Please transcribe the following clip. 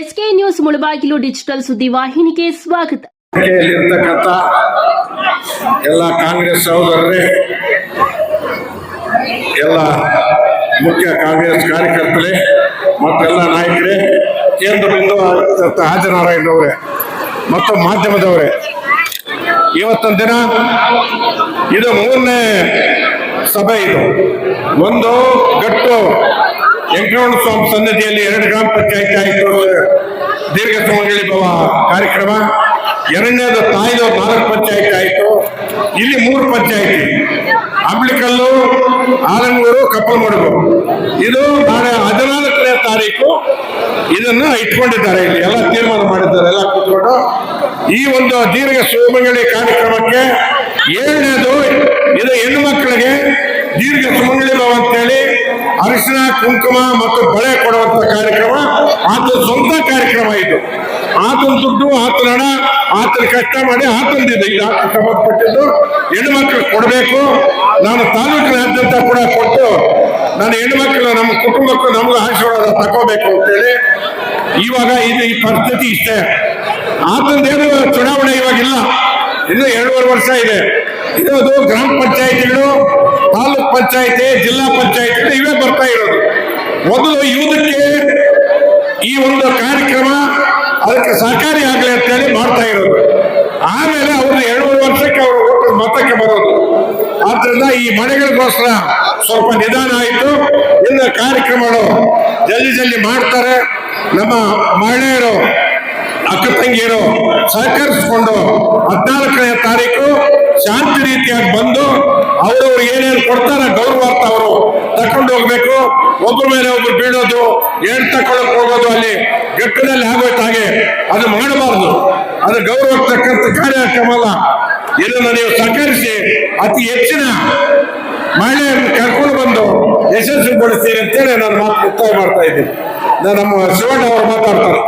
SK news Mulbagal digital ಸುದ್ದಿ ವಾಹಿನಿಗೆ ಸ್ವಾಗತ. ಎಲ್ಲ ಕಾಂಗ್ರೆಸ್ ಸಹೋದರರೇ, ಎಲ್ಲ ಮುಖ್ಯ ಕಾಂಗ್ರೆಸ್ ಕಾರ್ಯಕರ್ತರೇ, ಮತ್ತೆಲ್ಲ ನಾಯಕರೇ, ಕೇಂದ್ರ ಬಿಂದು ಅವರೇ, ಮತ್ತು ಮಾಧ್ಯಮದವರೇ ಇವತ್ತೊಂದು ದಿನ ಇದು ಮೂರನೇ ಸಭೆ ಇದು. ಒಂದು ಗಟ್ಟು ವೆಂಕಟರಮಣ ಸ್ವಾಮಿ ಸನ್ನಿಧಿಯಲ್ಲಿ ಎರಡು ಗ್ರಾಮ ಪಂಚಾಯತ್ ಆಯಿತು. ಕಾರ್ಯಕ್ರಮ. ಎರಡನೇದು ತಾಯಿದು ನಾಲ್ಕು ಪಂಚಾಯತಿ ಆಯಿತು. ಇಲ್ಲಿ ಮೂರು ಪಂಚಾಯತಿ. ಅಂಬ್ಲಿಕಲ್ಲು ಆಲಂಗೂರು, ಕಪ್ಪಲಮಡುಗು. ಇದು ನಾಳೆ ಹದಿನಾಲ್ಕನೇ ತಾರೀಕು. ಇದನ್ನು ಇಟ್ಕೊಂಡಿದ್ದಾರೆ ಇಲ್ಲಿ. ಎಲ್ಲ ತೀರ್ಮಾನ ಮಾಡಿದ್ದಾರೆ, ಎಲ್ಲ ಕೂತ್ಕೊಂಡು. ಈ ಒಂದು ದೀರ್ಘ ಸುಮಂಗಳಿ ಕಾರ್ಯಕ್ರಮಕ್ಕೆ ಏಳನೇದು ಇದು ಹೆಣ್ಣು ಮಕ್ಕಳಿಗೆ ದೀರ್ಘ ಸುಮಂಗಳಿ ಭಾವ ಅಂತೇಳಿ ಅರಿಶಿನ, ಕುಂಕುಮ ಮತ್ತು ಬಳೆ ಕೊಡುವಂತ ಕಾರ್ಯಕ್ರಮ. ಅದು ಸ್ವಂತ ಕಾರ್ಯಕ್ರಮ ಇದು. ಆತನ ದುಡ್ಡು, ಆತನ ಹಣ, ಆತನ ಕಷ್ಟ ಮಾಡಿ ಆತಂದಿದೆ ಇದು ಆತನ ಸಂಬಂಧಪಟ್ಟಿದ್ದು ಹೆಣ್ಮಕ್ಳು ಕೊಡಬೇಕು. ನಾನು ತಾಲೂಕಿನಾದ್ಯಂತ ಕೂಡ ಕೊಟ್ಟು ನಾನು ಹೆಣ್ಮಕ್ಳು ನಮ್ಮ ಕುಟುಂಬಕ್ಕೂ ನಮಗೂ ಆಶೀರ್ವಾದ ತಗೋಬೇಕು ಅಂತೇಳಿ ಇವಾಗ ಇದು ಈ ಪರಿಸ್ಥಿತಿ ಇಷ್ಟೇ. ಆತನದೇನು ಚುನಾವಣೆ ಇವಾಗಿಲ್ಲ. ಇನ್ನು ಎರಡೂವರೆ ವರ್ಷ ಇದೆ. ಇದು ಅದು ಗ್ರಾಮ ಪಂಚಾಯತಿಗಳು, ತಾಲೂಕ್ ಪಂಚಾಯತಿ, ಜಿಲ್ಲಾ ಪಂಚಾಯತಿಗಳು ಇವೇ ಬರ್ತಾ ಇರೋದು. ಮೊದಲು ಯುವಕ್ಕೆ ಈ ಒಂದು ಕಾರ್ಯಕ್ರಮ ಅದಕ್ಕೆ ಸಹಕಾರಿ ಆಗಲಿ ಅಂತೇಳಿ ಮಾಡ್ತಾ ಇರೋದು. ಆಮೇಲೆ ಅವ್ರನ್ನ ಎರಡೂರು ವರ್ಷಕ್ಕೆ ಅವರು ಒಟ್ಟು ಮತಕ್ಕೆ ಬರೋದು. ಆದ್ರಿಂದ ಈ ಮನೆಗಳಿಗೋಸ್ಕರ ಸ್ವಲ್ಪ ನಿಧಾನ ಆಯಿತು. ಇನ್ನು ಕಾರ್ಯಕ್ರಮಗಳು ಜಲ್ದಿ ಜಲ್ದಿ ಮಾಡ್ತಾರೆ. ನಮ್ಮ ಮಹಿಳೆಯರು, ಅಕ್ಕ ತಂಗಿಯರು ಸಹಕರಿಸಿಕೊಂಡು ಹದಿನಾಲ್ಕನೇ ತಾರೀಕು ಶಾಂತಿ ರೀತಿಯಾಗಿ ಬಂದು ಅವರು ಏನೇನು ಕೊಡ್ತಾರೆ ಗೌರವಾರ್ಥ ಅವರು ತಕೊಂಡು ಹೋಗ್ಬೇಕು. ಒಬ್ಬರ ಮೇಲೆ ಒಬ್ರು ಬೀಳೋದು ಏನು ತಕೊಳ್ಳಕ್ ಹೋಗೋದು, ಅಲ್ಲಿ ಅದು ಗೌರವ ತಕ್ಕಂಥ ಕಾರ್ಯಕ್ರಮ ಅಲ್ಲ ಇದನ್ನು ನೀವು ಸಹಕರಿಸಿ ಅತಿ ಹೆಚ್ಚಿನ ಮಹಿಳೆಯರನ್ನು ಕರ್ಕೊಂಡು ಬಂದು ಯಶಸ್ವಿಗೊಳಿಸ್ತೀರಿ ಅಂತೇಳಿ ನಾನು ಮಾತು ಮುಕ್ತಾಯ ಮಾಡ್ತಾ ಇದ್ದೀನಿ. ನಮ್ಮ ಶಿವಣ್ಣ ಅವರು ಮಾತಾಡ್ತಾರೆ.